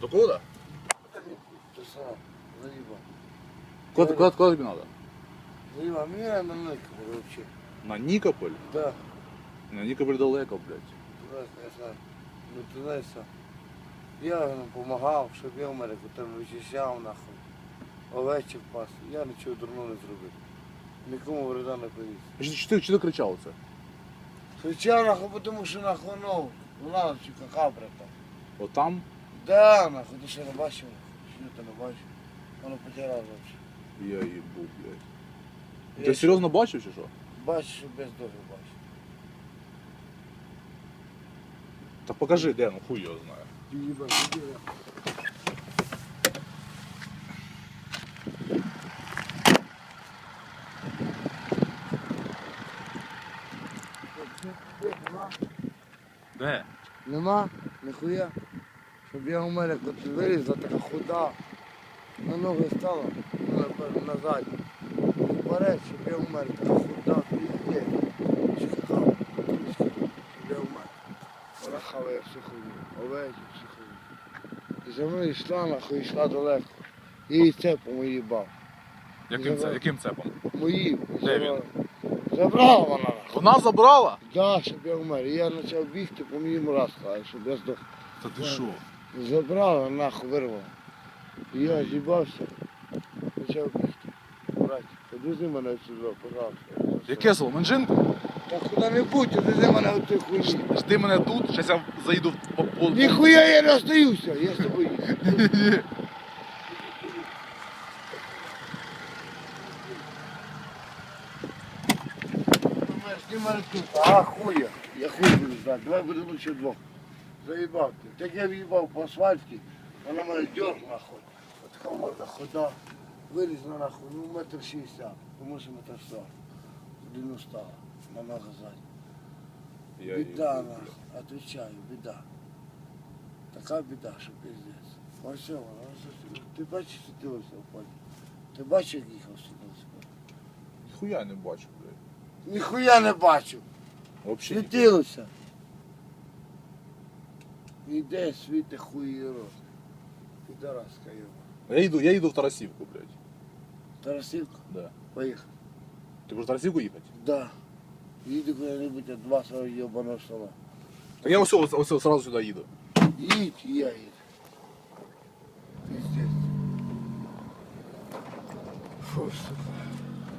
Докуда? Ти сам, заїба. Куда, куда, куда тобі надо? Заїба, мені треба на ник, вообще. На Нікополь? Да, На Нікополь далеко, блядь. знаєш, я знаю. Ну ти знаєш, що я йому допомагав, щоб я в Америку там вичищав, нахуй. Овечок пас. Я нічого дурного не зробив. Нікому вреда не повіз. Чи ти, чи ти кричав це? Кричав нахуй, тому що нахуй, ну, лавчика капра там. Отам? Да, нахуй, ти ще не бачив, що ти не бачив. Воно потирав вообще. Я їбу, блядь. Я Ти серйозно бачив чи що? Бачиш, що без доги бачиш. Та покажи, де, ну хуй його знає. Їба, їба. Де? Нема, ніхуя. Щоб я у мене вилізла, така худа. На ноги стала, назад. Вперед, щоб я у мене така худа, пізде. Чихав, щоб я у мене. Вона хаває всю хуйню, овечі всю хуйню. За мною йшла, нахуй, йшла далеко. Я її цепом уїбав. Яким, це, яким цепом? Мої. Де він? Забрала вона. Вона забрала? Да, щоб я умер. І я почав бігти, по мені мураз щоб я здох. Та ти що? Забрала, нахуй вирвала. І я зібався, почав бігти. Брать, подвези мене сюди, пожалуйста. Яке село? Менжинку? Та куди-небудь, подвези мене в тих хуйні. Жди мене тут, щас я заїду в по, по, Ніхуя я не остаюся, я з тобою. Думаєш, мене тут, а хуя. Я хуй буду знати, давай буде лучше двох. Заїбав ти. Так я в'їбав по асфальті, вона мене дьоргла хуй. От така морда хода, вилізла нахуй, ну метр шістдесят, тому що метр сто. Длину стала, на ногу ззаді. Я Біда, нахуй, отвечаю, біда. Така біда, що пиздець. Ось вона, ось ось. Ти бачиш, світилося в полі? Ти бачиш, як їхав в? Ніхуя не бачу, блядь. Ніхуя не бачу. Світилося. Іде світе хуєрос. Підараска його. Я їду, я їду в Тарасівку, блядь. Тарасівка, Да. поїхав. Ти будеш в Тарасівку їхати? Да. Їду куди-небудь від два свого йобаного села. Так я ось, ось, ось сразу сюди їду. Їдь, і я їду. Пиздец. Фу, сука.